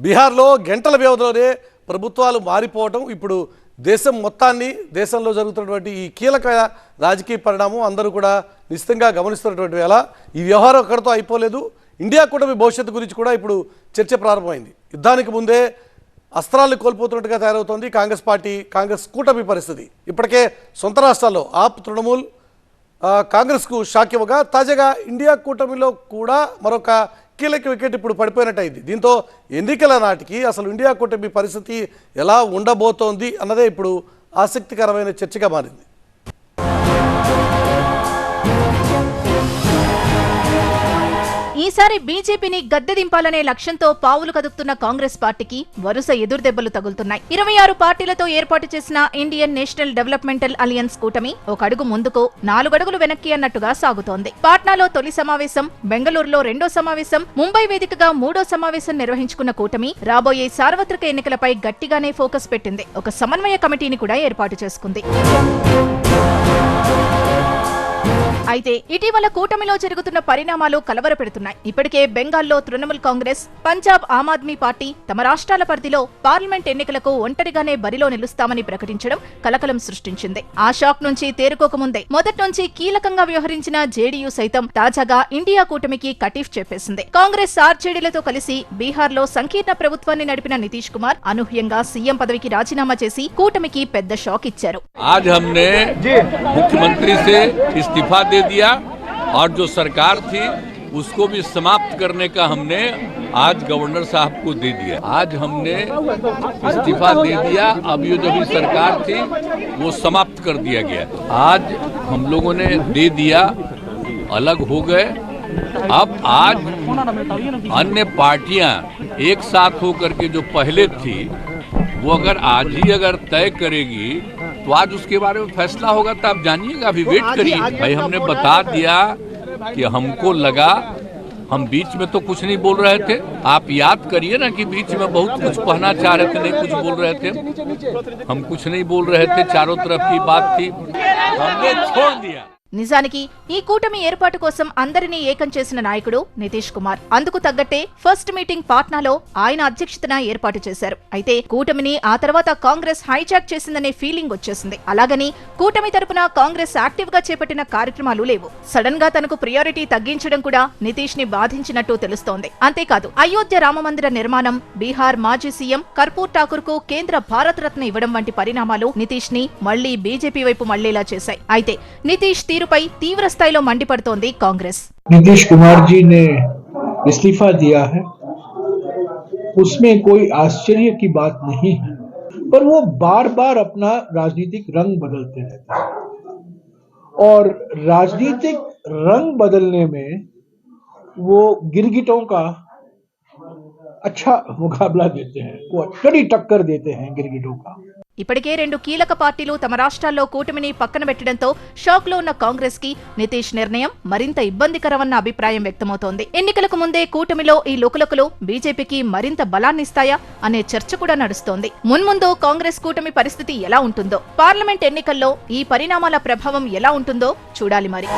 బీహార్లో గంటల వ్యవధిలోనే ప్రభుత్వాలు మారిపోవటం ఇప్పుడు దేశం మొత్తాన్ని దేశంలో జరుగుతున్నటువంటి ఈ కీలక రాజకీయ పరిణామం అందరూ కూడా నిశ్చితంగా గమనిస్తున్నటువంటి వేళ ఈ వ్యవహారం అక్కడితో అయిపోలేదు. ఇండియా కూటమి భవిష్యత్తు గురించి కూడా ఇప్పుడు చర్చ ప్రారంభమైంది. యుద్ధానికి ముందే అస్త్రాలు కోల్పోతున్నట్టుగా తయారవుతోంది కాంగ్రెస్ పార్టీ కాంగ్రెస్ కూటమి పరిస్థితి. ఇప్పటికే సొంత రాష్ట్రాల్లో ఆప్ తృణమూల్ కాంగ్రెస్కు షాక్ ఇవ్వగా తాజాగా ఇండియా కూటమిలో కూడా మరొక కీలక వికెట్ ఇప్పుడు పడిపోయినట్టయింది. దీంతో ఎన్నికల నాటికి అసలు ఇండియా కూటమి పరిస్థితి ఎలా ఉండబోతోంది అన్నదే ఇప్పుడు ఆసక్తికరమైన చర్చగా మారింది. ఈసారి బీజేపీని గద్దె దింపాలనే లక్ష్యంతో పావులు కదుపుతున్న కాంగ్రెస్ పార్టీకి వరుస ఎదురుదెబ్బలు తగులుతున్నాయి. ఇరవై ఆరు పార్టీలతో ఏర్పాటు చేసిన ఇండియన్ నేషనల్ డెవలప్మెంటల్ అలియన్స్ కూటమి ఒక అడుగు ముందుకు నాలుగడుగులు వెనక్కి అన్నట్టుగా సాగుతోంది. పాట్నాలో తొలి సమావేశం బెంగళూరులో రెండో సమావేశం ముంబై వేదికగా మూడో సమావేశం నిర్వహించుకున్న కూటమి రాబోయే సార్వత్రిక ఎన్నికలపై గట్టిగానే ఫోకస్ పెట్టింది. ఒక సమన్వయ కమిటీని కూడా ఏర్పాటు చేసుకుంది. అయితే ఇటీవల కూటమిలో జరుగుతున్న పరిణామాలు కలవరపెడుతున్నాయి. ఇప్పటికే బెంగాల్లో తృణమూల్ కాంగ్రెస్ పంజాబ్ ఆమ్ ఆద్మీ పార్టీ తమ రాష్ట్రాల పరిధిలో పార్లమెంట్ ఎన్నికలకు ఒంటరిగానే బరిలో నిలుస్తామని ప్రకటించడం కలకలం సృష్టించింది. ఆ షాక్ నుంచి తేరుకోకముందే మొదటి నుంచి కీలకంగా వ్యవహరించిన జేడీయూ సైతం తాజాగా ఇండియా కూటమికి కటీఫ్ చెప్పేసింది. కాంగ్రెస్ ఆర్జేడీలతో కలిసి బీహార్లో సంకీర్ణ ప్రభుత్వాన్ని నడిపిన నితీష్ కుమార్ అనూహ్యంగా సీఎం పదవికి రాజీనామా చేసి కూటమికి పెద్ద షాక్ ఇచ్చారు. ముఖ్యమంత్రి दे दिया और जो सरकार थी, उसको भी समाप्त करने का हमने आज गवर्नर साहब को दे दिया। आज हमने इस्तीफा दे दिया, अब ये जो भी सरकार थी, वो समाप्त कर दिया गया। आज हम लोगों ने दे दिया, अलग हो गए। अब आज अन्य पार्टियाँ एक साथ होकर के जो पहले थी, वो अगर आज ही अगर तय करेगी तो आज उसके बारे में फैसला होगा तो आप जानिएगा अभी वेट करिए। भाई हमने बता दिया कि हमको लगा हम बीच में तो कुछ नहीं बोल रहे थे। आप याद करिए ना कि बीच में बहुत कुछ कहना चाह रहे थे नहीं कुछ बोल रहे थे। हम कुछ नहीं बोल रहे थे चारों तरफ़ की बात थी। हमने छोड़ दिया। నిజానికి ఈ కూటమి ఏర్పాటు కోసం అందరినీ ఏకం చేసిన నాయకుడు నితీష్ కుమార్. అందుకు తగ్గట్టే ఫస్ట్ మీటింగ్ పాట్నాలో ఆయన అధ్యక్షతన ఏర్పాటు చేశారు. అయితే కూటమిని ఆ తర్వాత కాంగ్రెస్ హైజాక్ చేసిందనే ఫీలింగ్ వచ్చేసింది. అలాగని కూటమి తరపున కాంగ్రెస్ యాక్టివ్గా చేపట్టిన కార్యక్రమాలు లేవు. సడన్గా తనకు ప్రియారిటీ తగ్గించడం కూడా నితీష్ని బాధించినట్టు తెలుస్తోంది. అంతేకాదు అయోధ్య రామమందిర నిర్మాణం బీహార్ మాజీ సీఎం కర్పూర్ ఠాకూర్కు కేంద్ర భారత రత్న ఇవ్వడం వంటి పరిణామాలు నితీష్ని మళ్ళీ బీజేపీ వైపు మళ్ళేలా చేశాయి. అయితే నితీష్ తీరు తీరుపై తీవ్ర స్థాయిలో మండిపడుతోంది కాంగ్రెస్ नीतीश कुमार जी ने इस्तीफा दिया है उसमें कोई आश्चर्य की बात नहीं है पर वो बार बार अपना राजनीतिक रंग बदलते रहते हैं और राजनीतिक रंग बदलने में वो गिरगिटों का अच्छा मुकाबला देते हैं वो कड़ी टक्कर देते हैं गिरगिटों का ఇప్పటికే రెండు కీలక పార్టీలు తమ రాష్ట్రాల్లో కూటమిని పక్కన పెట్టడంతో షాక్లో ఉన్న కాంగ్రెస్కి నితీష్ నిర్ణయం మరింత ఇబ్బందికరమన్న అభిప్రాయం వ్యక్తమవుతోంది. ఎన్నికలకు ముందే కూటమిలో ఈ లుకలుకలు బీజేపీకి మరింత బలాన్నిస్తాయా అనే చర్చ కూడా నడుస్తోంది. మున్ముందు కాంగ్రెస్ కూటమి పరిస్థితి ఎలా ఉంటుందో పార్లమెంట్ ఎన్నికల్లో ఈ పరిణామాల ప్రభావం ఎలా ఉంటుందో చూడాలి మరి.